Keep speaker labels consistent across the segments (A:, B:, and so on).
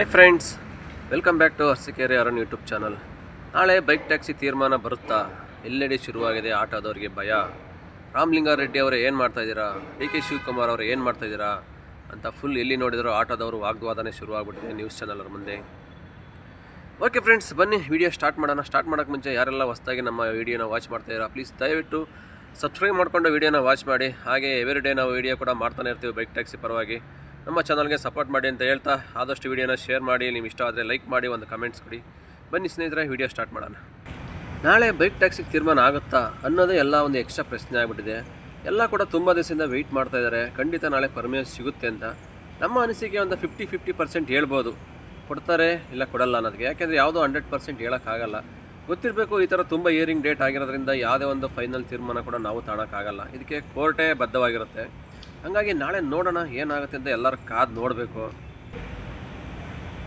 A: Hi friends welcome back to Arsikere Arun YouTube channel ನಾಳೆ bike taxi ತೀರ್ಮಾನ ಬರುತ್ತಾ? ಎಲ್ಲೆಡೆ ಶುರುವಾಗಿದೆ ಆಟೋದವ್ರಿಗೆ ಭಯ. ರಾಮಲಿಂಗಾರೆಡ್ಡಿ ಅವರು ಏನು ಮಾಡ್ತಾಯಿದ್ದೀರಾ ಡಿ ಕೆ ಶಿವಕುಮಾರ್ ಅವರು ಏನು ಮಾಡ್ತಾಯಿದ್ದೀರಾ ಅಂತ ಫುಲ್ ಎಲ್ಲಿ ನೋಡಿದರೂ ಆಟೋದವರು ವಾಗ್ವಾದನೆ ಶುರುವಾಗ್ಬಿಟ್ಟಿದೆ ನ್ಯೂಸ್ ಚಾನಲ್ ಅವ್ರ ಮುಂದೆ. ಓಕೆ ಫ್ರೆಂಡ್ಸ್ ಬನ್ನಿ ವಿಡಿಯೋ ಸ್ಟಾರ್ಟ್ ಮಾಡೋಣ. ಸ್ಟಾರ್ಟ್ ಮಾಡೋಕ್ಕೆ ಮುಂಚೆ ಯಾರೆಲ್ಲ ಹೊಸದಾಗಿ ನಮ್ಮ ವಿಡಿಯೋನ ವಾಚ್ ಮಾಡ್ತಾಯಿದ್ದೀರಾ ಪ್ಲೀಸ್ ದಯವಿಟ್ಟು ಸಬ್ಸ್ಕ್ರೈಬ್ ಮಾಡಿಕೊಂಡು ವೀಡಿಯೋನ ವಾಚ್ ಮಾಡಿ. ಹಾಗೆ ಎವ್ರಿ ಡೇ ನಾವು ವಿಡಿಯೋ ಕೂಡ ಮಾಡ್ತಾನೆ ಇರ್ತೀವಿ ಬೈಕ್ ಟ್ಯಾಕ್ಸಿ ಪರವಾಗಿ. ನಮ್ಮ ಚಾನಲ್ಗೆ ಸಪೋರ್ಟ್ ಮಾಡಿ ಅಂತ ಹೇಳ್ತಾ ಆದಷ್ಟು ವೀಡಿಯೋನ ಶೇರ್ ಮಾಡಿ ನಿಮ್ಮ ಇಷ್ಟ ಆದರೆ ಲೈಕ್ ಮಾಡಿ, ಒಂದು ಕಮೆಂಟ್ಸ್ ಕೊಡಿ. ಬನ್ನಿ ಸ್ನೇಹಿತರೆ, ವಿಡಿಯೋ ಸ್ಟಾರ್ಟ್ ಮಾಡೋಣ. ನಾಳೆ ಬೈಕ್ ಟ್ಯಾಕ್ಸಿಗೆ ತೀರ್ಮಾನ ಆಗುತ್ತಾ ಅನ್ನೋದೇ ಎಲ್ಲ ಒಂದು ಎಕ್ಸ್ಟ್ರಾ ಪ್ರಶ್ನೆ ಆಗಿಬಿಟ್ಟಿದೆ. ಎಲ್ಲ ಕೂಡ ತುಂಬ ದಿವಸದಿಂದ ವೆಯ್ಟ್ ಮಾಡ್ತಾ ಇದ್ದಾರೆ. ಖಂಡಿತ ನಾಳೆ ಪರ್ಮಿಷನ್ ಸಿಗುತ್ತೆ ಅಂತ. ನಮ್ಮ ಅನಿಸಿಕೆ ಒಂದು ಫಿಫ್ಟಿ ಫಿಫ್ಟಿ ಪರ್ಸೆಂಟ್ ಹೇಳ್ಬೋದು. ಕೊಡ್ತಾರೆ ಇಲ್ಲ ಕೊಡಲ್ಲ ಅನ್ನೋದಕ್ಕೆ. ಯಾಕೆಂದರೆ ಯಾವುದೋ ಹಂಡ್ರೆಡ್ ಪರ್ಸೆಂಟ್ ಹೇಳೋಕ್ಕಾಗಲ್ಲ. ಗೊತ್ತಿರಬೇಕು ಈ ಥರ ತುಂಬ ಇಯರಿಂಗ್ ಡೇಟ್ ಆಗಿರೋದ್ರಿಂದ ಯಾವುದೇ ಒಂದು ಫೈನಲ್ ತೀರ್ಮಾನ ಕೂಡ ನಾವು ತಾಣಕ್ಕಾಗಲ್ಲ. ಇದಕ್ಕೆ ಕೋರ್ಟೇ ಬದ್ಧವಾಗಿರುತ್ತೆ. ಹಾಗಾಗಿ ನಾಳೆ ನೋಡೋಣ ಏನಾಗುತ್ತೆ ಅಂತ ಎಲ್ಲರೂ ಕಾದು ನೋಡಬೇಕು.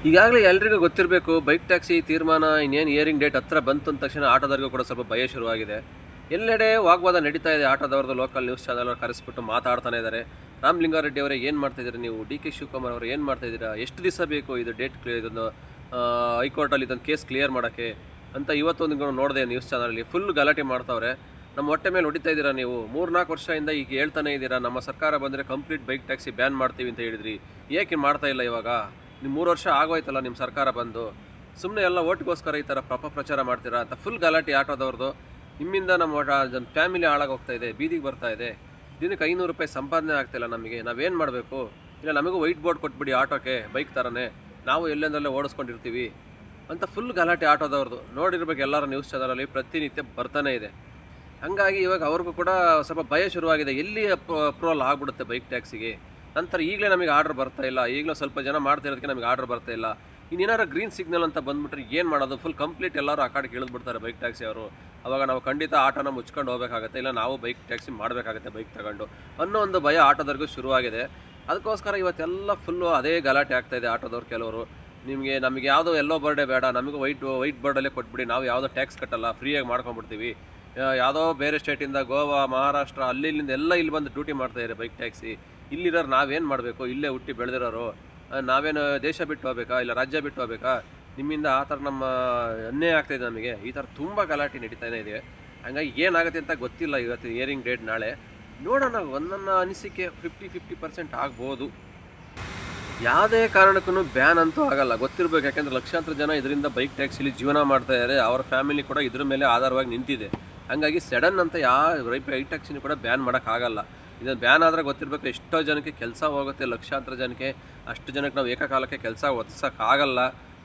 A: ಈಗಾಗಲೇ ಎಲ್ರಿಗೂ ಗೊತ್ತಿರಬೇಕು, ಬೈಕ್ ಟ್ಯಾಕ್ಸಿ ತೀರ್ಮಾನ, ಇನ್ನೇನು ಇಯರಿಂಗ್ ಡೇಟ್ ಹತ್ರ ಬಂತು ಅಂದ ತಕ್ಷಣ ಆಟೋದವ್ರಿಗೂ ಕೂಡ ಸ್ವಲ್ಪ ಭಯ ಶುರುವಾಗಿದೆ. ಎಲ್ಲೆಡೆ ವಾಗ್ವಾದ ನಡೀತಾ ಇದೆ ಆಟೋದವ್ರದ್ದು ಲೋಕಲ್ ನ್ಯೂಸ್ ಚಾನಲ್ ಕರೆಸ್ಬಿಟ್ಟು ಮಾತಾಡ್ತಾನೆ ಇದ್ದಾರೆ ರಾಮಲಿಂಗಾರೆಡ್ಡಿ ಅವರೇ ಏನು ಮಾಡ್ತಾಯಿದ್ದೀರಾ ನೀವು? ಡಿ ಕೆ ಶಿವಕುಮಾರ್ ಅವರು ಏನು ಮಾಡ್ತಾಯಿದ್ದೀರಾ ಎಷ್ಟು ದಿವಸ ಬೇಕು ಇದು ಡೇಟ್ ಕ್ಲಿಯರ್ ಇದನ್ನು ಹೈಕೋರ್ಟಲ್ಲಿ ಇದೊಂದು ಕೇಸ್ ಕ್ಲಿಯರ್ ಮಾಡೋಕ್ಕೆ? ಅಂತ ಇವತ್ತೊಂದು ನೋಡಿದೆ ನ್ಯೂಸ್ ಚಾನಲಲ್ಲಿ ಫುಲ್ ಗಲಾಟೆ ಮಾಡ್ತಾವ್ರೆ. ನಮ್ಮ ಹೊಟ್ಟೆ ಮೇಲೆ ಹೊಡಿತಾ ಇದ್ದೀರಾ ನೀವು? ಮೂರು ನಾಲ್ಕು ವರ್ಷದಿಂದ ಈಗ ಹೇಳ್ತಾನೆ ಇದ್ದೀರಾ, ನಮ್ಮ ಸರ್ಕಾರ ಬಂದರೆ ಕಂಪ್ಲೀಟ್ ಬೈಕ್ ಟ್ಯಾಕ್ಸಿ ಬ್ಯಾನ್ ಮಾಡ್ತೀವಿ ಅಂತ ಹೇಳಿದ್ರಿ. ಏಕೆ ಮಾಡ್ತಾ ಇಲ್ಲ ಇವಾಗ? ನೀವು ಮೂರು ವರ್ಷ ಆಗೋಯ್ತಲ್ಲ ನಿಮ್ಮ ಸರ್ಕಾರ ಬಂದು. ಸುಮ್ಮನೆ ಎಲ್ಲ ಓಟ್ಗೋಸ್ಕರ ಈ ಥರ ಪ್ರಪ ಪ್ರಚಾರ ಮಾಡ್ತೀರಾ ಅಂತ ಫುಲ್ ಗಲಾಟೆ ಆಟೋದವ್ರದ್ದು ನಿಮ್ಮಿಂದ ನಮ್ಮ ಫ್ಯಾಮಿಲಿ ಹಾಳಾಗೋಗ್ತಾ ಇದೆ, ಬೀದಿಗೆ ಬರ್ತಾ ಇದೆ. ದಿನಕ್ಕೆ ಐನೂರು ರೂಪಾಯಿ ಸಂಪಾದನೆ ಆಗ್ತಿಲ್ಲ ನಮಗೆ. ನಾವೇನು ಮಾಡಬೇಕು? ಇಲ್ಲ, ನಮಗೂ ವೈಟ್ ಬೋರ್ಡ್ ಕೊಟ್ಬಿಡಿ ಆಟೋಕ್ಕೆ ಬೈಕ್ ಥರನೇ ನಾವು ಎಲ್ಲೆಂದಲ್ಲೇ ಓಡಿಸ್ಕೊಂಡಿರ್ತೀವಿ ಅಂತ ಫುಲ್ ಗಲಾಟೆ ಆಟೋದವ್ರದ್ದು ನೋಡಿರ್ಬೇಕು ಎಲ್ಲರ ನ್ಯೂಸ್ ಚಾನಲಲ್ಲಿ ಪ್ರತಿನಿತ್ಯ ಬರ್ತಾನೆ ಇದೆ. ಹಾಗಾಗಿ ಇವಾಗ ಅವ್ರಿಗೂ ಕೂಡ ಸ್ವಲ್ಪ ಭಯ ಶುರುವಾಗಿದೆ. ಎಲ್ಲಿ ಅಪ್ರೂವಲ್ ಆಗ್ಬಿಡುತ್ತೆ ಬೈಕ್ ಟ್ಯಾಕ್ಸಿಗೆ ನಂತರ ಈಗಲೇ ನಮಗೆ ಆರ್ಡರ್ ಬರ್ತಾ ಇಲ್ಲ. ಈಗಲೂ ಸ್ವಲ್ಪ ಜನ ಮಾಡ್ತಿರೋದಕ್ಕೆ ನಮಗೆ ಆರ್ಡರ್ ಬರ್ತಾ ಇಲ್ಲ. ಇನ್ನೇನಾರು ಗ್ರೀನ್ ಸಿಗ್ನಲ್ ಅಂತ ಬಂದ್ಬಿಟ್ರೆ ಏನು ಮಾಡೋದು? ಫುಲ್ ಕಂಪ್ಲೀಟ್ ಎಲ್ಲರೂ ಆ ಕಾಡಿಗೆ ಇಳಿದ್ಬಿಡ್ತಾರೆ ಬೈಕ್ ಟ್ಯಾಕ್ಸಿ ಅವರು. ಅವಾಗ ನಾವು ಖಂಡಿತ ಆಟೋನ ಮುಚ್ಕೊಂಡು ಹೋಗಬೇಕಾಗತ್ತೆ. ಇಲ್ಲ ನಾವು ಬೈಕ್ ಟ್ಯಾಕ್ಸಿ ಮಾಡಬೇಕಾಗತ್ತೆ ಬೈಕ್ ತಗೊಂಡು ಅನ್ನೋ ಒಂದು ಭಯ ಆಟೋದವ್ರಿಗೂ ಶುರುವಾಗಿದೆ. ಅದಕ್ಕೋಸ್ಕರ ಇವತ್ತೆಲ್ಲ ಫುಲ್ಲು ಅದೇ ಗಲಾಟೆ ಆಗ್ತಾ ಇದೆ ಆಟೋದವ್ರು ಕೆಲವರು. ನಿಮಗೆ ನಮಗೆ ಯಾವುದೋ ಎಲ್ಲೋ ಬರ್ಡೇ ಬೇಡ. ನಮಗೂ ವೈಟ್ ವೈಟ್ ಬರ್ಡಲ್ಲೇ ಕೊಟ್ಬಿಡಿ. ನಾವು ಯಾವುದೋ ಟ್ಯಾಕ್ಸ್ ಕಟ್ಟಲ್ಲ. ಫ್ರೀಯಾಗಿ ಮಾಡ್ಕೊಂಡ್ಬಿಡ್ತೀವಿ. ಯಾವುದೋ ಬೇರೆ ಸ್ಟೇಟಿಂದ ಗೋವಾ, ಮಹಾರಾಷ್ಟ್ರ, ಅಲ್ಲಿ ಇಲ್ಲಿಂದ ಎಲ್ಲ ಇಲ್ಲಿ ಬಂದು ಡ್ಯೂಟಿ ಮಾಡ್ತಾ ಇದ್ದಾರೆ ಬೈಕ್ ಟ್ಯಾಕ್ಸಿ ಇಲ್ಲಿರೋರು ನಾವೇನು ಮಾಡಬೇಕು? ಇಲ್ಲೇ ಹುಟ್ಟಿ ಬೆಳೆದಿರೋರು. ನಾವೇನು ದೇಶ ಬಿಟ್ಟು ಹೋಗ್ಬೇಕಾ? ಇಲ್ಲ ರಾಜ್ಯ ಬಿಟ್ಟು ಹೋಗ್ಬೇಕಾ? ನಿಮ್ಮಿಂದ ಆ ಥರ ನಮ್ಮ ಅನ್ಯಾಯ ಆಗ್ತಾಯಿದೆ ನಮಗೆ. ಈ ಥರ ತುಂಬ ಗಲಾಟೆ ನಡೀತಾನೆ ಇದೆ. ಹಂಗಾಗಿ ಏನಾಗುತ್ತೆ ಅಂತ ಗೊತ್ತಿಲ್ಲ ಇವತ್ತು ಇಯರಿಂಗ್ ಡೇಟ್ ನಾಳೆ. ನೋಡೋಣ ಒಂದನ್ನ ಅನಿಸಿಕೆ ಫಿಫ್ಟಿ ಫಿಫ್ಟಿ ಪರ್ಸೆಂಟ್ ಆಗ್ಬೋದು. ಯಾವುದೇ ಕಾರಣಕ್ಕೂ ಬ್ಯಾನ್ ಅಂತೂ ಆಗಲ್ಲ. ಗೊತ್ತಿರಬೇಕು, ಯಾಕೆಂದರೆ ಲಕ್ಷಾಂತರ ಜನ ಇದರಿಂದ ಬೈಕ್ ಟ್ಯಾಕ್ಸಿಲಿ ಜೀವನ ಮಾಡ್ತಾ ಇದ್ದಾರೆ. ಅವರ ಫ್ಯಾಮಿಲಿ ಕೂಡ ಇದ್ರ ಮೇಲೆ ಆಧಾರವಾಗಿ ನಿಂತಿದೆ. ಹಾಗಾಗಿ ಸಡನ್ ಅಂತ ಯಾವ ಬೈಕ್ ಟ್ಯಾಕ್ಸಿನೂ ಕೂಡ ಬ್ಯಾನ್ ಮಾಡೋಕ್ಕಾಗಲ್ಲ ಇದನ್ನು ಬ್ಯಾನ್ ಆದರೆ ಗೊತ್ತಿರಬೇಕು, ಎಷ್ಟೋ ಜನಕ್ಕೆ ಕೆಲಸ ಹೋಗುತ್ತೆ, ಲಕ್ಷಾಂತರ ಜನಕ್ಕೆ, ಅಷ್ಟು ಜನಕ್ಕೆ ನಾವು ಏಕಕಾಲಕ್ಕೆ ಕೆಲಸ ಒದಿಸೋಕ್ಕಾಗಲ್ಲ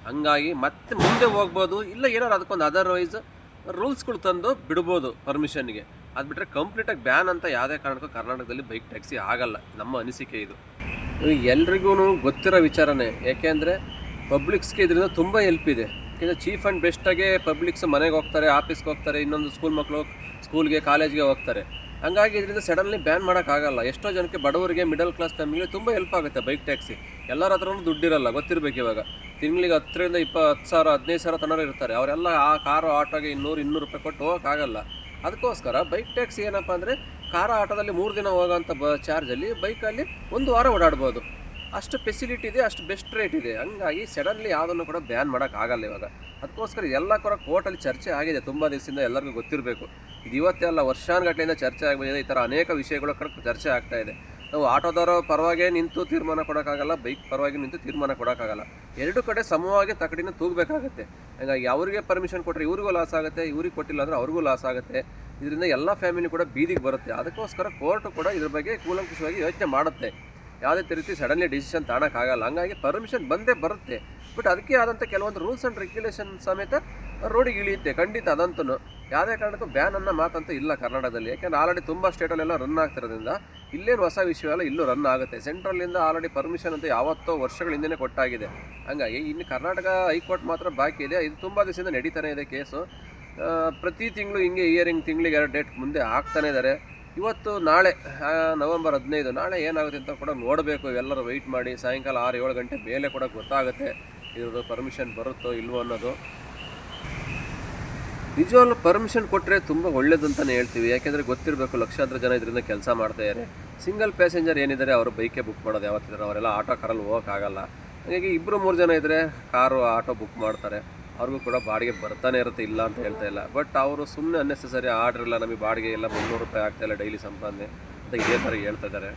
A: ಹಂಗಾಗಿ ಮತ್ತೆ ಮುಂದೆ ಹೋಗ್ಬೋದು, ಇಲ್ಲ ಏನಾರು ಅದಕ್ಕೊಂದು ಅದರ್ವೈಸ್ ರೂಲ್ಸ್ಗಳು ತಂದು ಬಿಡ್ಬೋದು ಪರ್ಮಿಷನ್ಗೆ ಅದು ಬಿಟ್ಟರೆ ಕಂಪ್ಲೀಟಾಗಿ ಬ್ಯಾನ್ ಅಂತ ಯಾವುದೇ ಕಾರಣಕ್ಕೂ ಕರ್ನಾಟಕದಲ್ಲಿ ಬೈಕ್ ಟ್ಯಾಕ್ಸಿ ಆಗಲ್ಲ. ನಮ್ಮ ಅನಿಸಿಕೆ ಇದು. ಎಲ್ರಿಗೂ ಗೊತ್ತಿರೋ ವಿಚಾರನೇ ಏಕೆಂದರೆ ಪಬ್ಲಿಕ್ಸ್ಗೆ ಇದರಿಂದ ತುಂಬ ಹೆಲ್ಪ್ ಇದೆ. ಯಾಕೆಂದರೆ ಚೀಫ್ ಆ್ಯಂಡ್ ಬೆಸ್ಟಾಗೆ ಪಬ್ಲಿಕ್ಸ್ ಮನೆಗೆ ಹೋಗ್ತಾರೆ ಆಫೀಸ್ಗೆ ಹೋಗ್ತಾರೆ, ಇನ್ನೊಂದು ಸ್ಕೂಲ್ ಮಕ್ಕಳು ಸ್ಕೂಲ್ಗೆ ಕಾಲೇಜ್ಗೆ ಹೋಗ್ತಾರೆ. ಹಂಗಾಗಿ ಇದರಿಂದ ಸಡನ್ಲಿ ಬ್ಯಾನ್ ಮಾಡೋಕ್ಕಾಗಲ್ಲ ಎಷ್ಟೋ ಜನಕ್ಕೆ ಬಡವರಿಗೆ ಮಿಡಲ್ ಕ್ಲಾಸ್ ಫ್ಯಾಮಿಲಿಗೆ ತುಂಬ ಹೆಲ್ಪ್ ಆಗುತ್ತೆ ಬೈಕ್ ಟ್ಯಾಕ್ಸಿ ಎಲ್ಲರ ಹತ್ರನೂ ದುಡ್ಡಿರಲ್ಲ, ಗೊತ್ತಿರಬೇಕು ಇವಾಗ. ತಿಂಗಳಿಗೆ ಹತ್ತರಿಂದ ಇಪ್ಪತ್ತು ಸಾವಿರ, ಹದಿನೈದು ಸಾವಿರ ತನಕ ಇರ್ತಾರೆ. ಅವರೆಲ್ಲ ಆ ಕಾರು ಆಟೋಗೆ ಇನ್ನೂರು ಇನ್ನೂರು ರೂಪಾಯಿ ಕೊಟ್ಟು ಹೋಗೋಕ್ಕಾಗಲ್ಲ ಅದಕ್ಕೋಸ್ಕರ ಬೈಕ್ ಟ್ಯಾಕ್ಸಿ ಏನಪ್ಪ ಅಂದರೆ ಕಾರ ಆಟೋದಲ್ಲಿ ಮೂರು ದಿನ ಹೋಗೋಂಥ ಬ ಚಾರ್ಜಲ್ಲಿ ಬೈಕಲ್ಲಿ ಒಂದು ವಾರ ಓಡಾಡ್ಬೋದು. ಅಷ್ಟು ಫೆಸಿಲಿಟಿ ಇದೆ, ಅಷ್ಟು ಬೆಸ್ಟ್ ರೇಟ್ ಇದೆ. ಹಂಗಾಗಿ ಸಡನ್ಲಿ ಯಾವುದನ್ನು ಕೂಡ ಬ್ಯಾನ್ ಮಾಡೋಕ್ಕಾಗಲ್ಲ ಇವಾಗ. ಅದಕ್ಕೋಸ್ಕರ ಎಲ್ಲ ಕೂಡ ಕೋರ್ಟಲ್ಲಿ ಚರ್ಚೆ ಆಗಿದೆ ತುಂಬ ದಿವಸದಿಂದ ಎಲ್ಲರಿಗೂ ಗೊತ್ತಿರಬೇಕು. ಇದು ಇವತ್ತೇ ಅಲ್ಲ, ವರ್ಷಾನುಗಟ್ಟಲೆಯಿಂದ ಚರ್ಚೆ ಆಗಬೇಕಿದೆ ಈ ಥರ ಅನೇಕ ವಿಷಯಗಳು ಕೂಡ ಚರ್ಚೆ ಆಗ್ತಾ ಇದೆ. ನಾವು ಆಟೋದಾರ ಪರವಾಗಿ ನಿಂತು ತೀರ್ಮಾನ ಕೊಡೋಕ್ಕಾಗಲ್ಲ ಬೈಕ್ ಪರವಾಗಿ ನಿಂತು ತೀರ್ಮಾನ ಕೊಡೋಕ್ಕಾಗಲ್ಲ. ಎರಡು ಕಡೆ ಸಮವಾಗಿ ತಕಡಿನ ತೂಗಬೇಕಾಗತ್ತೆ. ಹಾಗಾಗಿ ಅವರಿಗೆ ಪರ್ಮಿಷನ್ ಕೊಟ್ಟರೆ ಇವ್ರಿಗೂ ಲಾಸ್ ಆಗುತ್ತೆ, ಇವ್ರಿಗೆ ಕೊಟ್ಟಿಲ್ಲ ಅಂದರೆ ಅವ್ರಿಗೂ ಲಾಸ್ ಆಗುತ್ತೆ. ಇದರಿಂದ ಎಲ್ಲ ಫ್ಯಾಮಿಲಿ ಕೂಡ ಬೀದಿಗೆ ಬರುತ್ತೆ. ಅದಕ್ಕೋಸ್ಕರ ಕೋರ್ಟ್ ಕೂಡ ಇದ್ರ ಬಗ್ಗೆ ಕೂಲಂಕುಷವಾಗಿ ಯೋಚನೆ ಮಾಡುತ್ತೆ. ಯಾವುದೇ ರೀತಿ ಸಡನ್ಲಿ ಡಿಸಿಷನ್ ತಗೊಳಕ್ಕಾಗಲ್ಲ ಹಂಗಾಗಿ ಪರ್ಮಿಷನ್ ಬಂದೇ ಬರುತ್ತೆ. ಬಟ್ ಅದಕ್ಕೆ ಆದಂಥ ಕೆಲವೊಂದು ರೂಲ್ಸ್ ಆ್ಯಂಡ್ ರೆಗ್ಯುಲೇಷನ್ ಸಮೇತ ರೋಡಿಗೆ ಇಳಿಯುತ್ತೆ. ಖಂಡಿತ ಅದಂತೂ ಯಾವುದೇ ಕಾರಣಕ್ಕೂ ಬ್ಯಾನ್ ಅನ್ನೋ ಮಾತಂತೂ ಇಲ್ಲ ಕರ್ನಾಟಕದಲ್ಲಿ. ಯಾಕೆಂದರೆ ಆಲ್ರೆಡಿ ತುಂಬ ಸ್ಟೇಟಲ್ಲೆಲ್ಲ ರನ್ ಆಗ್ತಿರೋದ್ರಿಂದ ಇಲ್ಲೇನು ಹೊಸ ವಿಷಯ ಎಲ್ಲ ಇಲ್ಲೂ ರನ್ ಆಗುತ್ತೆ. ಸೆಂಟ್ರಲ್ಲಿಂದ ಆಲ್ರೆಡಿ ಪರ್ಮಿಷನ್ ಅಂತ ಯಾವತ್ತೋ ವರ್ಷಗಳ ಹಿಂದೆನೇ ಕೊಟ್ಟಾಗಿದೆ. ಹಂಗಾಗಿ ಇನ್ನು ಕರ್ನಾಟಕ ಹೈಕೋರ್ಟ್ ಮಾತ್ರ ಬಾಕಿ ಇದೆ. ಇದು ತುಂಬ ದಿವಸದಿಂದ ನಡೀತಾನೆ ಇದೆ ಕೇಸು ಪ್ರತಿ ತಿಂಗಳು ಹಿಂಗೆ ಇಯರಿಂಗ್ ತಿಂಗಳಿಗೆ ಎರಡು ಡೇಟ್ ಮುಂದೆ ಆಗ್ತಾನೆ ಇದ್ದಾರೆ ಇವತ್ತು ನಾಳೆ ನವೆಂಬರ್ ಹದಿನೈದು, ನಾಳೆ ಏನಾಗುತ್ತೆ ಅಂತ ಕೂಡ ನೋಡಬೇಕು. ಎಲ್ಲರೂ ವೆಯ್ಟ್ ಮಾಡಿ, ಸಾಯಂಕಾಲ ಆರು ಏಳು ಗಂಟೆ ಮೇಲೆ ಕೂಡ ಗೊತ್ತಾಗುತ್ತೆ ಇದ್ರದ್ದು ಪರ್ಮಿಷನ್ ಬರುತ್ತೋ ಇಲ್ವೋ ಅನ್ನೋದು. ನಿಜವಾಗ್ಲೂ ಪರ್ಮಿಷನ್ ಕೊಟ್ಟರೆ ತುಂಬ ಒಳ್ಳೇದು ಅಂತಲೇ ಹೇಳ್ತೀವಿ. ಯಾಕೆಂದರೆ ಗೊತ್ತಿರಬೇಕು, ಲಕ್ಷಾಂತರ ಜನ ಇದರಿಂದ ಕೆಲಸ ಮಾಡ್ತಾಯಿದ್ದಾರೆ ಸಿಂಗಲ್ ಪ್ಯಾಸೆಂಜರ್ ಏನಿದ್ದಾರೆ, ಅವರು ಬೈಕೇ ಬುಕ್ ಮಾಡೋದು ಯಾವತ್ತಿದ್ದಾರೆ, ಅವರೆಲ್ಲ ಆಟೋ ಕಾರಲ್ಲಿ ಹೋಗೋಕ್ಕಾಗಲ್ಲ. ಹಾಗಾಗಿ ಇಬ್ಬರು ಮೂರು ಜನ ಇದ್ದರೆ ಕಾರು ಆಟೋ ಬುಕ್ ಮಾಡ್ತಾರೆ. ಅವ್ರಿಗೂ ಕೂಡ ಬಾಡಿಗೆ ಬರ್ತಾನೆ ಇರುತ್ತೆ, ಇಲ್ಲ ಅಂತ ಹೇಳ್ತಾ ಇಲ್ಲ. ಬಟ್ ಅವರು ಸುಮ್ಮನೆ ಅನ್ನೆಸೆಸರಿ ಆರ್ಡ್ರ್ ಇಲ್ಲ ನಮಗೆ ಬಾಡಿಗೆ ಎಲ್ಲ ಮುನ್ನೂರು ರೂಪಾಯಿ ಆಗ್ತಾಯಿಲ್ಲ ಡೈಲಿ ಸಂಪಾದನೆ ಅಂತ ಇದೇ ಥರ ಹೇಳ್ತಾ ಇದ್ದಾರೆ.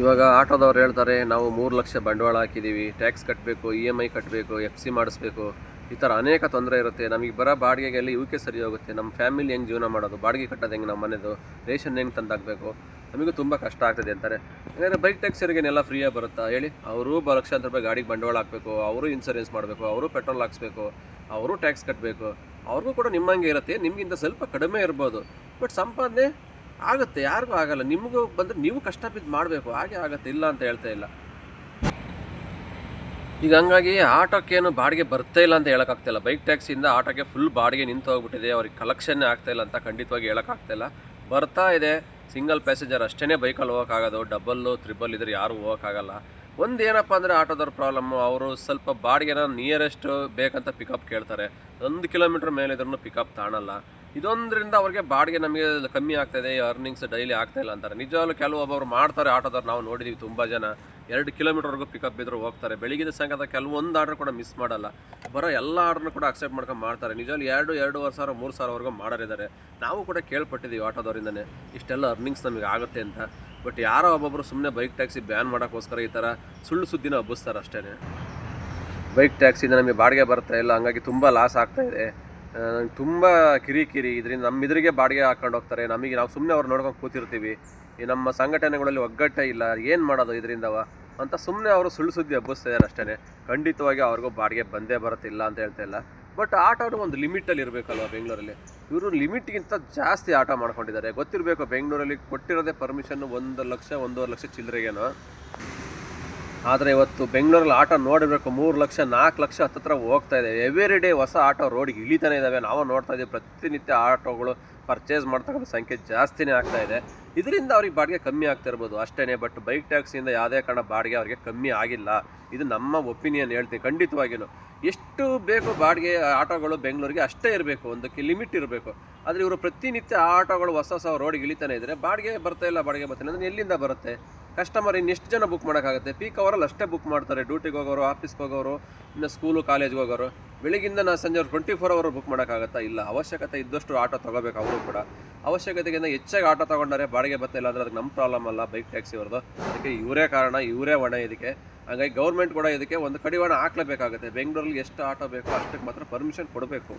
A: ಇವಾಗ ಆಟೋದವ್ರು ಹೇಳ್ತಾರೆ, ನಾವು ಮೂರು ಲಕ್ಷ ಬಂಡವಾಳ ಹಾಕಿದ್ದೀವಿ ಟ್ಯಾಕ್ಸ್ ಕಟ್ಟಬೇಕು ಇ ಎಂ ಐ ಕಟ್ಟಬೇಕು ಎಫ್ ಸಿ ಮಾಡಿಸ್ಬೇಕು. ಈ ಥರ ಅನೇಕ ತೊಂದರೆ ಇರುತ್ತೆ. ನಮಗೆ ಬರೋ ಬಾಡಿಗೆಗೆ ಅಲ್ಲಿ ಇವಕ್ಕೆ ಸರಿ ಹೋಗುತ್ತೆ. ನಮ್ಮ ಫ್ಯಾಮಿಲಿ ಹೆಂಗೆ ಜೀವನ ಮಾಡೋದು? ಬಾಡಿಗೆ ಕಟ್ಟೋದು ಹೆಂಗೆ ನಮ್ಮ ಮನೆದು ರೇಷನ್ ಹೆಂಗೆ ತಂದಾಗಬೇಕು ನಮಗೂ ತುಂಬ ಕಷ್ಟ ಆಗ್ತದೆ ಅಂತಾರೆ. ಹಾಗಾದ್ರೆ ಬೈಕ್ ಟ್ಯಾಕ್ಸರಿಗೇನೆಲ್ಲ ಫ್ರೀಯಾಗಿ ಬರುತ್ತಾ? ಹೇಳಿ. ಅವರು ಲಕ್ಷಾಂತರ ರೂಪಾಯಿ ಗಾಡಿಗೆ ಬಂಡವಾಳ ಹಾಕಬೇಕು, ಅವರು ಇನ್ಸೂರೆನ್ಸ್ ಮಾಡಬೇಕು, ಅವರು ಪೆಟ್ರೋಲ್ ಹಾಕಿಸ್ಬೇಕು, ಅವರು ಟ್ಯಾಕ್ಸ್ ಕಟ್ಟಬೇಕು ಅವ್ರಿಗೂ ಕೂಡ ನಿಮ್ಮಂಗೆ ಇರುತ್ತೆ. ನಿಮಗಿಂತ ಸ್ವಲ್ಪ ಕಡಿಮೆ ಇರ್ಬೋದು. ಬಟ್ ಸಂಪಾದನೆ ಆಗುತ್ತೆ. ಯಾರಿಗೂ ಆಗಲ್ಲ. ನಿಮಗೂ ಬಂದರೆ ನೀವು ಕಷ್ಟ ಬಿದ್ದು ಮಾಡಬೇಕು. ಹಾಗೆ ಆಗುತ್ತೆ. ಇಲ್ಲ ಅಂತ ಹೇಳ್ತಾ ಇಲ್ಲ. ಈಗ ಹಂಗಾಗಿ ಆಟೋಕ್ಕೇನು ಬಾಡಿಗೆ ಬರ್ತಾ ಇಲ್ಲ ಅಂತ ಹೇಳೋಕ್ಕಾಗ್ತಿಲ್ಲ ಬೈಕ್ ಟ್ಯಾಕ್ಸಿಯಿಂದ ಆಟೋಕ್ಕೆ ಫುಲ್ ಬಾಡಿಗೆ ನಿಂತು ಹೋಗ್ಬಿಟ್ಟಿದೆ ಅವ್ರಿಗೆ ಕಲೆಕ್ಷನ್ನೇ ಆಗ್ತಾ ಇಲ್ಲ ಅಂತ ಖಂಡಿತವಾಗಿ ಹೇಳೋಕ್ಕಾಗ್ತಿಲ್ಲ ಬರ್ತಾ ಇದೆ. ಸಿಂಗಲ್ ಪ್ಯಾಸೆಂಜರ್ ಅಷ್ಟೇ ಬೈಕಲ್ಲಿ ಹೋಗೋಕ್ಕಾಗೋದು. ಡಬಲ್ಲು ತ್ರಿಬಲ್ ಇದ್ರೆ ಯಾರೂ ಹೋಗೋಕ್ಕಾಗಲ್ಲ. ಒಂದು ಏನಪ್ಪ ಅಂದರೆ ಆಟೋದವ್ರ ಪ್ರಾಬ್ಲಮ್ಮು ಅವರು ಸ್ವಲ್ಪ ಬಾಡಿಗೆನ ನಿಯರೆಸ್ಟ್ ಬೇಕಂತ ಪಿಕಪ್ ಕೇಳ್ತಾರೆ. ಒಂದು ಕಿಲೋಮೀಟ್ರ್ ಮೇಲೆ ಇದ್ರೂ ಪಿಕಪ್ ತಾಣಲ್ಲ. ಇದೊಂದರಿಂದ ಅವ್ರಿಗೆ ಬಾಡಿಗೆ ನಮಗೆ ಕಮ್ಮಿ ಆಗ್ತಾಯಿದೆ ಅರ್ನಿಂಗ್ಸ್ ಡೈಲಿ ಆಗ್ತಾಯಿಲ್ಲ ಅಂತಾರೆ. ನಿಜವಾಗ್ಲೂ ಕೆಲವೊಬ್ಬರು ಮಾಡ್ತಾರೆ ಆಟೋದವ್ರು. ನಾವು ನೋಡಿದ್ದೀವಿ ತುಂಬ ಜನ. ಎರಡು ಕಿಲೋಮೀಟರ್ವರೆಗೂ ಪಿಕಪ್ ಇದ್ರು ಹೋಗ್ತಾರೆ. ಬೆಳಿಗ್ಗೆ ಸಂಘದ ಕೆಲವೊಂದು ಆರ್ಡ್ರ್ ಕೂಡ ಮಿಸ್ ಮಾಡಲ್ಲ. ಬರೋ ಎಲ್ಲ ಆರ್ಡ್ರನ್ನ ಕೂಡ ಅಕ್ಸೆಪ್ಟ್ ಮಾಡ್ಕೊಂಡು ಮಾಡ್ತಾರೆ. ನಿಜವಾಗಿ ಎರಡು, ಎರಡೂವರೆ ಸಾವಿರ, ಮೂರು ಸಾವಿರವರೆಗೂ ಮಾಡೋರಿದ್ದಾರೆ. ನಾವು ಕೂಡ ಕೇಳ್ಪಟ್ಟಿದ್ದೀವಿ ಆಟೋದವರಿಂದನೇ. ಇಷ್ಟೆಲ್ಲ ಅರ್ನಿಂಗ್ಸ್ ನಮಗೆ ಆಗುತ್ತೆ ಅಂತ. ಬಟ್ ಯಾರೋ ಒಬ್ಬೊಬ್ಬರು ಸುಮ್ಮನೆ ಬೈಕ್ ಟ್ಯಾಕ್ಸಿ ಬ್ಯಾನ್ ಮಾಡೋಕ್ಕೋಸ್ಕರ ಈ ಥರ ಸುಳ್ಳು ಸುದ್ದಿನ ಹಬ್ಬಿಸ್ತಾರೆ ಅಷ್ಟೇ ಬೈಕ್ ಟ್ಯಾಕ್ಸಿಯಿಂದ ನಮಗೆ ಬಾಡಿಗೆ ಬರ್ತಾ ಇಲ್ಲ, ಹಂಗಾಗಿ ತುಂಬ ಲಾಸ್ ಆಗ್ತಾ ಇದೆ. ತುಂಬ ಕಿರಿಕಿರಿ. ಇದರಿಂದ ನಮ್ಮ ಎದುರಿಗೆ ಬಾಡಿಗೆ ಹಾಕೊಂಡು ಹೋಗ್ತಾರೆ. ನಮಗೆ ನಾವು ಸುಮ್ಮನೆ ಅವ್ರು ನೋಡ್ಕೊಂಡು ಕೂತಿರ್ತೀವಿ. ಈ ನಮ್ಮ ಸಂಘಟನೆಗಳಲ್ಲಿ ಒಗ್ಗಟ್ಟೇ ಇಲ್ಲ, ಏನು ಮಾಡೋದು ಇದರಿಂದವ? ಅಂತ ಸುಮ್ಮನೆ ಅವರು ಸುಳ್ಳು ಸುದ್ದಿ ಹಬ್ಬಿಸ್ತಾ ಇದ್ದಾರೆ ಅಷ್ಟೇ ಖಂಡಿತವಾಗಿ ಅವ್ರಿಗೂ ಬಾಡಿಗೆ ಬಂದೇ ಬರುತ್ತಿಲ್ಲ ಅಂತ ಹೇಳ್ತಾ ಇಲ್ಲ. ಬಟ್ ಆಟೋನು ಒಂದು ಲಿಮಿಟಲ್ಲಿ ಇರಬೇಕಲ್ವ ಬೆಂಗಳೂರಲ್ಲಿ? ಇವರು ಲಿಮಿಟ್ಗಿಂತ ಜಾಸ್ತಿ ಆಟ ಮಾಡ್ಕೊಂಡಿದ್ದಾರೆ. ಗೊತ್ತಿರಬೇಕು ಬೆಂಗಳೂರಲ್ಲಿ ಕೊಟ್ಟಿರೋದೇ ಪರ್ಮಿಷನ್ ಒಂದು ಲಕ್ಷ, ಒಂದೂವರೆ ಲಕ್ಷ ಚಿಲ್ಲರೆಗೇನೋ. ಆದರೆ ಇವತ್ತು ಬೆಂಗಳೂರಲ್ಲಿ ಆಟೋ ನೋಡಬೇಕು ಮೂರು ಲಕ್ಷ, ನಾಲ್ಕು ಲಕ್ಷ ಹತ್ತತ್ರ ಹೋಗ್ತಾ ಇದೆ. ಎವ್ರಿ ಡೇ ಹೊಸ ಆಟೋ ರೋಡಿಗೆ ಇಳಿತಾನೆ ಇದ್ದಾವೆ ನಾವು ನೋಡ್ತಾ ಇದ್ದೀವಿ ಪ್ರತಿನಿತ್ಯ ಆಟೋಗಳು ಪರ್ಚೇಸ್ ಮಾಡ್ತಕ್ಕಂಥ ಸಂಖ್ಯೆ ಜಾಸ್ತಿನೇ ಆಗ್ತಾ ಇದೆ. ಇದರಿಂದ ಅವ್ರಿಗೆ ಬಾಡಿಗೆ ಕಮ್ಮಿ ಆಗ್ತಾ ಇರ್ಬೋದು ಅಷ್ಟೇ ಬಟ್ ಬೈಕ್ ಟ್ಯಾಕ್ಸಿಯಿಂದ ಯಾವುದೇ ಕಾರಣ ಬಾಡಿಗೆ ಅವರಿಗೆ ಕಮ್ಮಿ ಆಗಿಲ್ಲ. ಇದು ನಮ್ಮ ಒಪಿನಿಯನ್ ಹೇಳ್ತೀನಿ ಖಂಡಿತವಾಗಿಯೂ ಎಷ್ಟು ಬೇಕು ಬಾಡಿಗೆ ಆಟೋಗಳು ಬೆಂಗಳೂರಿಗೆ ಅಷ್ಟೇ ಇರಬೇಕು. ಒಂದಕ್ಕೆ ಲಿಮಿಟ್ ಇರಬೇಕು. ಆದರೆ ಇವರು ಪ್ರತಿನಿತ್ಯ ಆಟೋಗಳು ಹೊಸ ಹೊಸ ರೋಡಿಗೆ ಇಳಿತಾನೆ ಇದ್ದರೆ ಬಾಡಿಗೆ ಬರ್ತಾ ಇಲ್ಲ, ಬಾಡಿಗೆ ಬರ್ತಾನೆ ಅಂದರೆ ಎಲ್ಲಿಂದ ಬರುತ್ತೆ? ಕಸ್ಟಮರ್ ಇನ್ನೆಷ್ಟು ಜನ ಬುಕ್ ಮಾಡೋಕ್ಕಾಗುತ್ತೆ? ಪೀಕ್ ಅವರಲ್ಲಿ ಅಷ್ಟೇ ಬುಕ್ ಮಾಡ್ತಾರೆ. ಡ್ಯೂಟಿಗೆ ಹೋಗೋರು ಆಫೀಸ್ಗೆ ಹೋಗೋರು, ಇನ್ನು ಸ್ಕೂಲು ಕಾಲೇಜ್ಗೆ ಹೋಗೋರು. ಬೆಳಿಗ್ಗಿಂದ ನಾ ಸಂಜೆ ಅವ್ರು ಟ್ವೆಂಟಿ ಫೋರ್ ಅವರ್ ಬುಕ್ ಮಾಡೋಕ್ಕಾಗತ್ತಾ? ಇಲ್ಲ. ಅವಶ್ಯಕತೆ ಇದ್ದಷ್ಟು ಆಟೋ ತೊಗೋಬೇಕು ಅವರು ಕೂಡ. ಅವಶ್ಯಕತೆಗಿಂತ ಹೆಚ್ಚಾಗಿ ಆಟೋ ತೊಗೊಂಡರೆ ಬಾಡಿಗೆ ಬರ್ತಾ ಇಲ್ಲ ಅಂದರೆ ಅದಕ್ಕೆ ನಮ್ಮ ಪ್ರಾಬ್ಲಮ್ ಅಲ್ಲ. ಬೈಕ್ ಟ್ಯಾಕ್ಸಿ ಅವ್ರದ್ದು ಅದಕ್ಕೆ ಇವರೇ ಕಾರಣ, ಇವರೇ ಹೊಣೆ ಇದಕ್ಕೆ. ಹಾಗಾಗಿ ಗೌರ್ಮೆಂಟ್ ಕೂಡ ಇದಕ್ಕೆ ಒಂದು ಕಡಿವಾಣ ಹಾಕ್ಲೇಬೇಕಾಗುತ್ತೆ. ಬೆಂಗಳೂರಲ್ಲಿ ಎಷ್ಟು ಆಟೋ ಬೇಕೋ ಅಷ್ಟಕ್ಕೆ ಮಾತ್ರ ಪರ್ಮಿಷನ್ ಕೊಡಬೇಕು.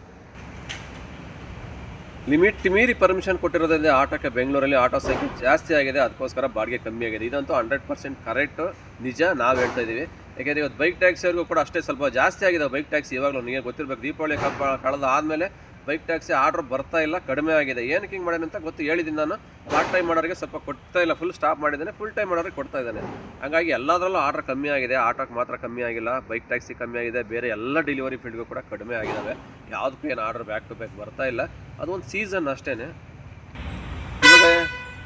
A: ಲಿಮಿಟ್ ಮೀರಿ ಪರ್ಮಿಷನ್ ಕೊಟ್ಟಿರೋದ್ರಿಂದ ಆಟೋಕ್ಕೆ ಬೆಂಗಳೂರಲ್ಲಿ ಆಟೋ ಸಂಖ್ಯೆ ಜಾಸ್ತಿ ಆಗಿದೆ, ಅದಕ್ಕೋಸ್ಕರ ಬಾಡಿಗೆ ಕಮ್ಮಿ ಆಗಿದೆ. ಇದಂತೂ ಹಂಡ್ರೆಡ್ ಪರ್ಸೆಂಟ್ ಕರೆಕ್ಟ್ ನಿಜ ನಾವು ಹೇಳ್ತಾ ಇದ್ದೀವಿ. ಯಾಕೆಂದರೆ ಇವತ್ತು ಬೈಕ್ ಟ್ಯಾಕ್ಸಿಯವ್ರಿಗೂ ಕೂಡ ಅಷ್ಟೇ ಸ್ವಲ್ಪ ಜಾಸ್ತಿ ಆಗಿದೆ. ಬೈಕ್ ಟ್ಯಾಕ್ಸಿ ಇವಾಗಲೂ ನಿಮಗೆ ಗೊತ್ತಿರಬೇಕು, ದೀಪಾವಳಿ ಕಳೆದ ಆದಮೇಲೆ ಬೈಕ್ ಟ್ಯಾಕ್ಸಿ ಆರ್ಡ್ರ್ ಬರ್ತಾ ಇಲ್ಲ, ಕಡಿಮೆ ಆಗಿದೆ. ಏನಕ್ಕೆ ಹಿಂಗೆ ಮಾಡೋಣ ಅಂತ ಗೊತ್ತು, ಹೇಳಿದ್ದೀನಿ ನಾನು. ಪಾರ್ಟ್ ಟೈಮ್ ಮಾಡೋರಿಗೆ ಸ್ವಲ್ಪ ಕೊಡ್ತಾ ಇಲ್ಲ ಫುಲ್ ಸ್ಟಾಪ್ ಮಾಡಿದ್ದೇನೆ ಫುಲ್ ಟೈಮ್ ಮಾಡೋರಿಗೆ ಕೊಡ್ತಾ ಇದ್ದಾನೆ. ಹಾಗಾಗಿ ಎಲ್ಲದರಲ್ಲೂ ಆರ್ಡ್ರ್ ಕಮ್ಮಿ ಆಗಿದೆ ಆಟೋಕ್ಕೆ ಮಾತ್ರ ಕಮ್ಮಿ ಆಗಿಲ್ಲ ಬೈಕ್ ಟ್ಯಾಕ್ಸಿ ಕಮ್ಮಿ ಆಗಿದೆ, ಬೇರೆ ಎಲ್ಲ ಡೆಲಿವರಿ ಫೀಲ್ಡ್ಗೂ ಕೂಡ ಕಡಿಮೆ ಆಗಿದ್ದಾವೆ ಯಾವುದಕ್ಕೂ ಏನು ಆರ್ಡರ್ ಬ್ಯಾಕ್ ಟು ಬ್ಯಾಕ್ ಬರ್ತಾ ಇಲ್ಲ. ಅದು ಒಂದು ಸೀಸನ್ ಅಷ್ಟೇ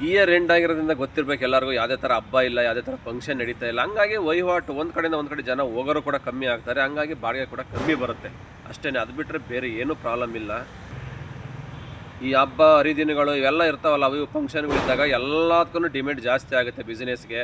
A: ಇಯರ್ ಎಂಡ್ ಆಗಿರೋದ್ರಿಂದ ಗೊತ್ತಿರಬೇಕು ಎಲ್ಲರಿಗೂ, ಯಾವುದೇ ಥರ ಹಬ್ಬ ಇಲ್ಲ, ಯಾವುದೇ ಥರ ಫಂಕ್ಷನ್ ನಡೀತಾ ಇಲ್ಲ. ಹಂಗಾಗಿ ವಹಿವಾಟು, ಒಂದು ಕಡೆಯಿಂದ ಒಂದು ಕಡೆ ಜನ ಹೋಗೋರು ಕೂಡ ಕಮ್ಮಿ ಆಗ್ತಾರೆ, ಹಂಗಾಗಿ ಬಾಡಿಗೆ ಕೂಡ ಕಮ್ಮಿ ಬರುತ್ತೆ. ಅಷ್ಟೇ ಅದು ಬಿಟ್ಟರೆ ಬೇರೆ ಏನೂ ಪ್ರಾಬ್ಲಮ್ ಇಲ್ಲ. ಈ ಹಬ್ಬ, ಹರಿದಿನಗಳು ಇವೆಲ್ಲ ಇರ್ತಾವಲ್ಲ, ಅವು ಫಂಕ್ಷನ್ಗಳಿದ್ದಾಗ ಎಲ್ಲದಕ್ಕೂ ಡಿಮ್ಯಾಂಡ್ ಜಾಸ್ತಿ ಆಗುತ್ತೆ ಬಿಸ್ನೆಸ್ಗೆ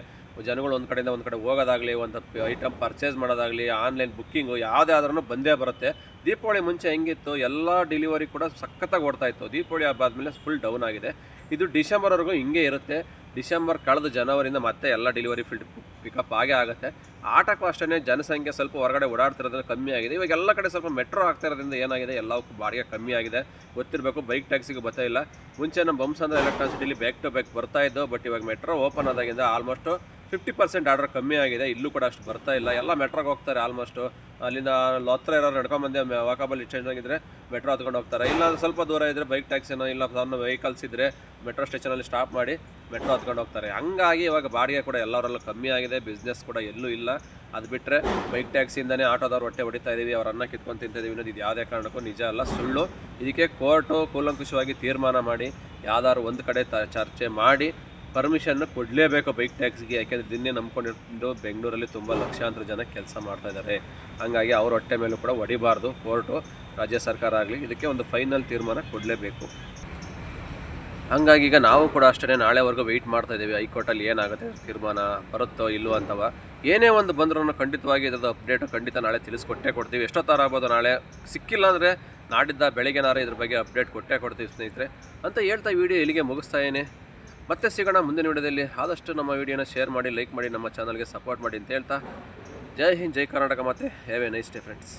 A: ಜನಗಳು ಒಂದು ಕಡೆಯಿಂದ ಒಂದು ಕಡೆ ಹೋಗೋದಾಗಲಿ, ಒಂದು ಐಟಮ್ ಪರ್ಚೇಸ್ ಮಾಡೋದಾಗಲಿ ಆನ್ಲೈನ್ ಬುಕ್ಕಿಂಗು ಯಾವುದೇ ಆದ್ರೂ ಬಂದೇ ಬರುತ್ತೆ. ದೀಪಾವಳಿ ಮುಂಚೆ ಹೆಂಗಿತ್ತು, ಎಲ್ಲ ಡೆಲಿವರಿ ಕೂಡ ಸಖತ್ತಾಗಿ ಓಡ್ತಾ ಇತ್ತು. ದೀಪಾವಳಿ ಹಬ್ಬ ಆದಮೇಲೆ ಫುಲ್ ಡೌನ್ ಆಗಿದೆ. ಇದು ಡಿಸೆಂಬರ್ವರೆಗೂ ಹಿಂಗೆ ಇರುತ್ತೆ. ಡಿಸೆಂಬರ್ ಕಳೆದ ಜನವರಿಯಿಂದ ಮತ್ತೆ ಎಲ್ಲ ಡೆಲಿವರಿ ಫೀಲ್ಡ್ ಪಿಕಪ್ ಆಗೇ ಆಗುತ್ತೆ. ಆಟಕ್ಕೂ ಅಷ್ಟೇ ಜನಸಂಖ್ಯೆ ಸ್ವಲ್ಪ ಹೊರಗಡೆ ಓಡಾಡ್ತಿರೋದ್ರಿಂದ ಕಮ್ಮಿ ಆಗಿದೆ. ಇವಾಗ ಎಲ್ಲ ಕಡೆ ಸ್ವಲ್ಪ ಮೆಟ್ರೋ ಆಗ್ತಾ ಇರೋದ್ರಿಂದ ಏನಾಗಿದೆ? ಎಲ್ಲವಕ್ಕೂ ಬಾಡಿಗೆ ಕಮ್ಮಿ ಆಗಿದೆ. ಗೊತ್ತಿರಬೇಕು ಬೈಕ್ ಟ್ಯಾಕ್ಸಿಗೆ ಬರ್ತಾ ಇಲ್ಲ. ಮುಂಚೆ ನಮ್ಮ ಬಂಸಂದ್ರ ಎಲೆಕ್ಟ್ರಾಸಿಟಿಲಿ ಬ್ಯಾಕ್ ಟು ಬ್ಯಾಕ್ ಬರ್ತಾ ಬಟ್ ಇವಾಗ ಮೆಟ್ರೋ ಓಪನ್ ಆದಾಗಿಂದ ಆಲ್ಮೋಸ್ಟ್ ಫಿಫ್ಟಿ ಪರ್ಸೆಂಟ್ ಆರ್ಡರ್ ಕಮ್ಮಿ ಆಗಿದೆ, ಇಲ್ಲೂ ಕೂಡ ಅಷ್ಟು ಬರ್ತಾ ಇಲ್ಲ. ಎಲ್ಲ ಮೆಟ್ರೋಗೆ ಹೋಗ್ತಾರೆ ಆಲ್ಮೋಸ್ಟು ಅಲ್ಲಿಂದ ಹತ್ರ ಇರೋರು ನಡ್ಕೊಂಬಂದೆ ವಾಕಬಲ್ ಚೇಂಜ್ ಆಗಿದ್ರೆ ಮೆಟ್ರೋ ಹತ್ಕೊಂಡು ಹೋಗ್ತಾರೆ. ಇಲ್ಲ ಸ್ವಲ್ಪ ದೂರ ಇದ್ದರೆ ಬೈಕ್ ಟ್ಯಾಕ್ಸಿನೋ ಇಲ್ಲ ಸಣ್ಣ ವೆಹಿಕಲ್ಸ್ ಇದ್ದರೆ ಮೆಟ್ರೋ ಸ್ಟೇಷನಲ್ಲಿ ಸ್ಟಾಪ್ ಮಾಡಿ ಮೆಟ್ರೋ ಹತ್ಕೊಂಡು ಹೋಗ್ತಾರೆ. ಹಂಗಾಗಿ ಇವಾಗ ಬಾಡಿಗೆ ಕೂಡ ಎಲ್ಲರಲ್ಲೂ ಕಮ್ಮಿ ಆಗಿದೆ ಬಿಸ್ನೆಸ್ ಕೂಡ ಎಲ್ಲೂ ಇಲ್ಲ. ಅದು ಬಿಟ್ಟರೆ ಬೈಕ್ ಟ್ಯಾಕ್ಸಿಯಿಂದನೇ ಆಟೋದವ್ರು ಹೊಟ್ಟೆ ಹೊಡಿತಾ ಇದೀವಿ, ಅವ್ರ ಅನ್ನ ಕಿತ್ಕೊಂಡು ತಿಂತಿದ್ದೀವಿ ಅನ್ನೋದು ಇದು ಯಾವುದೇ ಕಾರಣಕ್ಕೂ ನಿಜ ಅಲ್ಲ, ಸುಳ್ಳು. ಇದಕ್ಕೆ ಕೋರ್ಟು ಕೂಲಂಕುಷವಾಗಿ ತೀರ್ಮಾನ ಮಾಡಿ, ಯಾವ್ದಾದ್ರು ಒಂದು ಕಡೆ ಚರ್ಚೆ ಮಾಡಿ ಪರ್ಮಿಷನ್ ಕೊಡಲೇಬೇಕು ಬೈಕ್ ಟ್ಯಾಕ್ಸಿಗೆ ಯಾಕೆಂದರೆ ದಿನೇ ನಂಬ್ಕೊಂಡಿದ್ದು ಬೆಂಗಳೂರಲ್ಲಿ ತುಂಬ ಲಕ್ಷಾಂತರ ಜನ ಕೆಲಸ ಮಾಡ್ತಾ ಇದ್ದಾರೆ. ಹಾಗಾಗಿ ಅವ್ರ ಹೊಟ್ಟೆ ಮೇಲೂ ಕೂಡ ಹೊಡಿಬಾರ್ದು ಕೋರ್ಟು, ರಾಜ್ಯ ಸರ್ಕಾರ ಆಗಲಿ. ಇದಕ್ಕೆ ಒಂದು ಫೈನಲ್ ತೀರ್ಮಾನ ಕೊಡಲೇಬೇಕು. ಹಾಗಾಗಿ ಈಗ ನಾವು ಕೂಡ ಅಷ್ಟೇ ನಾಳೆವರೆಗೂ ವೆಯ್ಟ್ ಮಾಡ್ತಾ ಇದ್ದೀವಿ. ಹೈಕೋರ್ಟಲ್ಲಿ ಏನಾಗುತ್ತೆ ತೀರ್ಮಾನ, ಬರುತ್ತೋ ಇಲ್ಲೋ ಅಂತವ. ಏನೇ ಒಂದು ಬಂದ್ರೂ ಖಂಡಿತವಾಗಿ ಇದ್ರದ್ದು ಅಪ್ಡೇಟ್ ಖಂಡಿತ ನಾಳೆ ತಿಳಿಸ್ಕೊಟ್ಟೇ ಕೊಡ್ತೀವಿ. ಎಷ್ಟೊತ್ತಾರ ಆಗ್ಬೋದು ನಾಳೆ? ಸಿಕ್ಕಿಲ್ಲ ಅಂದರೆ ನಾಡಿದ್ದ ಬೆಳಗ್ಗೆನಾರ ಇದ್ರ ಬಗ್ಗೆ ಅಪ್ಡೇಟ್ ಕೊಟ್ಟೇ ಕೊಡ್ತೀವಿ ಸ್ನೇಹಿತರೆ. ಅಂತ ಹೇಳ್ತಾ ವಿಡಿಯೋ ಇಲ್ಲಿಗೆ ಮುಗಿಸ್ತಾ ಮತ್ತೆ ಸಿಗೋಣ ಮುಂದಿನ ವಿಡಿಯೋದಲ್ಲಿ. ಆದಷ್ಟು ನಮ್ಮ ವಿಡಿಯೋನ ಶೇರ್ ಮಾಡಿ, ಲೈಕ್ ಮಾಡಿ, ನಮ್ಮ ಚಾನಲ್ಗೆ ಸಪೋರ್ಟ್ ಮಾಡಿ ಅಂತ ಹೇಳ್ತಾ, ಜೈ ಹಿಂದ್, ಜೈ ಕರ್ನಾಟಕ ಮತ್ತೆ have a nice day friends